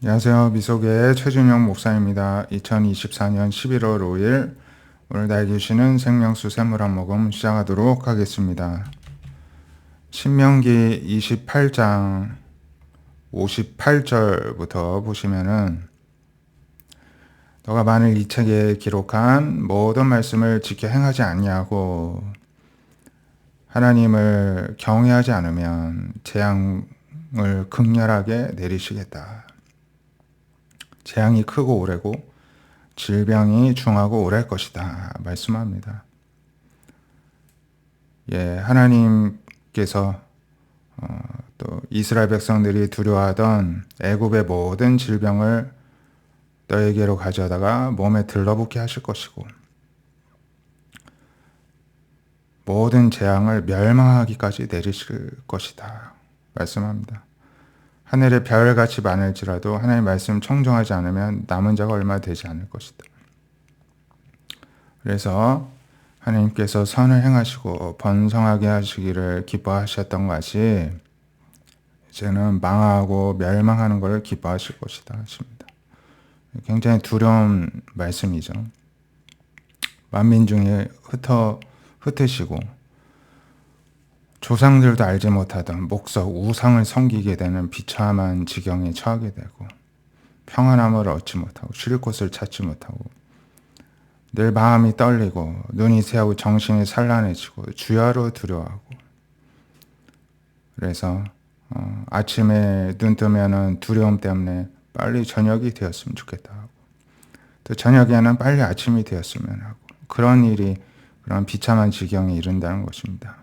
안녕하세요. 미소교의 최준영 목사입니다. 2024년 11월 5일 오늘 나에게 주시는 생명수 샘물 한 모금 시작하도록 하겠습니다. 신명기 28장 58절부터 보시면은 너가 만일 이 책에 기록한 모든 말씀을 지켜 행하지 아니하고 하나님을 경외하지 않으면 재앙을 극렬하게 내리시겠다. 재앙이 크고 오래고 질병이 중하고 오래할 것이다. 말씀합니다. 예, 하나님께서 어, 또 이스라엘 백성들이 두려워하던 애굽의 모든 질병을 너에게로 가져다가 몸에 들러붙게 하실 것이고 모든 재앙을 멸망하기까지 내리실 것이다. 말씀합니다. 하늘의 별같이 많을지라도 하나님의 말씀 청정하지 않으면 남은 자가 얼마 되지 않을 것이다. 그래서 하나님께서 선을 행하시고 번성하게 하시기를 기뻐하셨던 것이 이제는 망하고 멸망하는 것을 기뻐하실 것이다 하십니다. 굉장히 두려운 말씀이죠. 만민 중에 흩어 흩으시고 조상들도 알지 못하던 목석 우상을 섬기게 되는 비참한 지경에 처하게 되고 평안함을 얻지 못하고 쉴 곳을 찾지 못하고 늘 마음이 떨리고 눈이 새하고 정신이 산란해지고 주야로 두려워하고 그래서 어, 아침에 눈 뜨면은 두려움 때문에 빨리 저녁이 되었으면 좋겠다 하고 또 저녁에는 빨리 아침이 되었으면 하고 그런 일이 그런 비참한 지경에 이른다는 것입니다.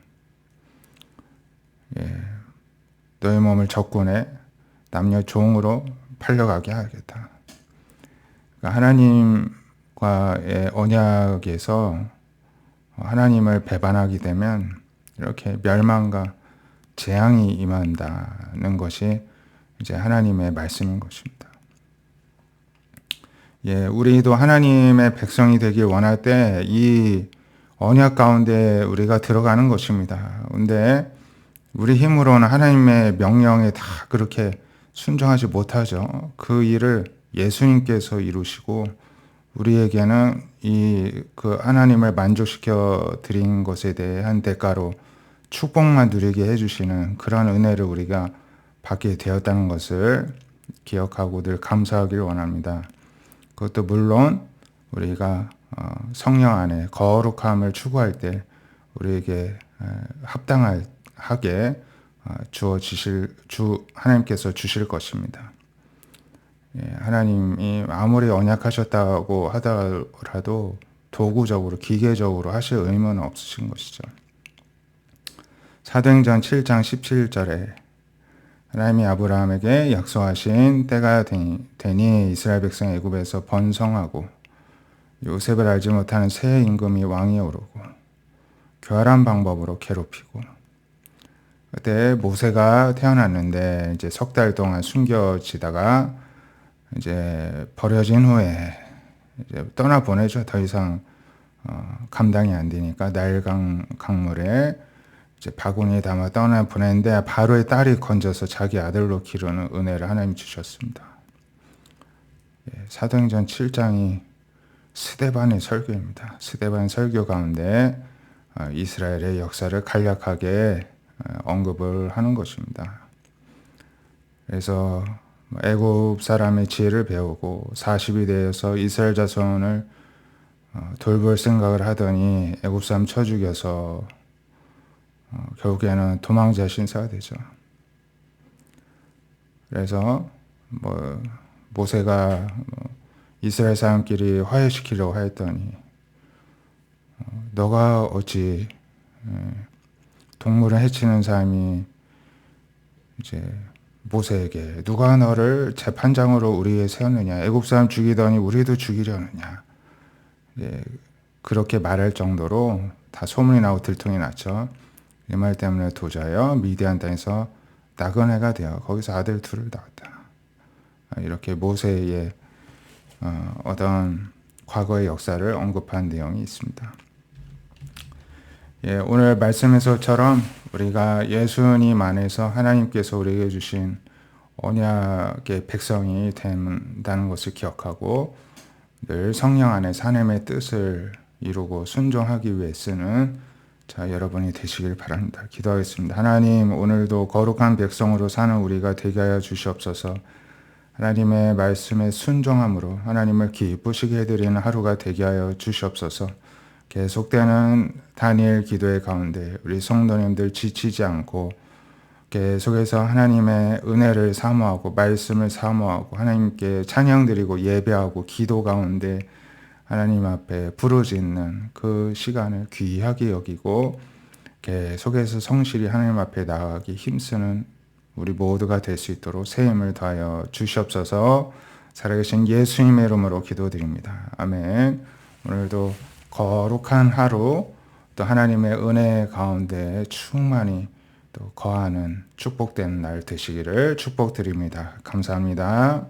예, 너의 몸을 적군의 남녀 종으로 팔려가게 하겠다. 그러니까 하나님과의 언약에서 하나님을 배반하게 되면 이렇게 멸망과 재앙이 임한다는 것이 이제 하나님의 말씀인 것입니다. 예, 우리도 하나님의 백성이 되길 원할 때 이 언약 가운데 우리가 들어가는 것입니다. 근데 우리 힘으로는 하나님의 명령에 다 그렇게 순종하지 못하죠. 그 일을 예수님께서 이루시고 우리에게는 이 그 하나님을 만족시켜 드린 것에 대한 대가로 축복만 누리게 해주시는 그런 은혜를 우리가 받게 되었다는 것을 기억하고 늘 감사하길 원합니다. 그것도 물론 우리가 어, 성령 안에 거룩함을 추구할 때 우리에게 합당할 하게 어, 주어 주실 주 하나님께서 주실 것입니다. 예, 하나님이 아무리 언약하셨다고 하더라도 도구적으로 기계적으로 하실 의무는 없으신 것이죠. 사도행전 7장 17절에 하나님이 아브라함에게 약속하신 때가 되니 이스라엘 백성 애굽에서 번성하고 요셉을 알지 못하는 새 임금이 왕위에 오르고 교활한 방법으로 괴롭히고 그때 모세가 태어났는데 이제 석 달 동안 숨겨지다가 이제 버려진 후에 이제 떠나 보내죠. 더 이상 어, 감당이 안 되니까 나일강 강물에 이제 바구니에 담아 떠나 보냈는데 바로의 딸이 건져서 자기 아들로 기르는 은혜를 하나님 주셨습니다. 예, 사도행전 7장이 스데반의 설교입니다. 스데반 설교 가운데 어, 이스라엘의 역사를 간략하게 언급을 하는 것입니다. 그래서 애굽 사람의 지혜를 배우고 40이 되어서 이스라엘 자손을 어, 돌볼 생각을 하더니 애굽 사람 쳐 죽여서 어, 결국에는 도망자 신사가 되죠. 그래서 뭐 모세가 뭐 이스라엘 사람끼리 화해시키려고 하였더니 어, 너가 어찌 동물을 해치는 사람이 이제 모세에게 누가 너를 재판장으로 우리에 세웠느냐 애굽 사람 죽이더니 우리도 죽이려느냐 이제 그렇게 말할 정도로 다 소문이 나고 들통이 났죠. 이 말 때문에 도자여 미디안 땅에서 나그네가 되어 거기서 아들 둘을 낳았다. 이렇게 모세의 어, 어떤 과거의 역사를 언급한 내용이 있습니다. 예, 오늘 말씀에서처럼 우리가 예수님 안에서 하나님께서 우리에게 주신 언약의 백성이 된다는 것을 기억하고 늘 성령 안에서 하나님의 뜻을 이루고 순종하기 위해 쓰는 자 여러분이 되시길 바랍니다. 기도하겠습니다. 하나님 오늘도 거룩한 백성으로 사는 우리가 되게 하여 주시옵소서. 하나님의 말씀에 순종함으로 하나님을 기쁘시게 해드리는 하루가 되게 하여 주시옵소서. 계속되는 단일 기도의 가운데 우리 성도님들 지치지 않고 계속해서 하나님의 은혜를 사모하고 말씀을 사모하고 하나님께 찬양드리고 예배하고 기도 가운데 하나님 앞에 부르짖는 그 시간을 귀하게 여기고 계속해서 성실히 하나님 앞에 나아가기 힘쓰는 우리 모두가 될 수 있도록 새 힘을 더하여 주시옵소서 살아계신 예수님의 이름으로 기도드립니다. 아멘. 오늘도 거룩한 하루 또 하나님의 은혜 가운데 충만히 또 거하는 축복된 날 되시기를 축복드립니다. 감사합니다.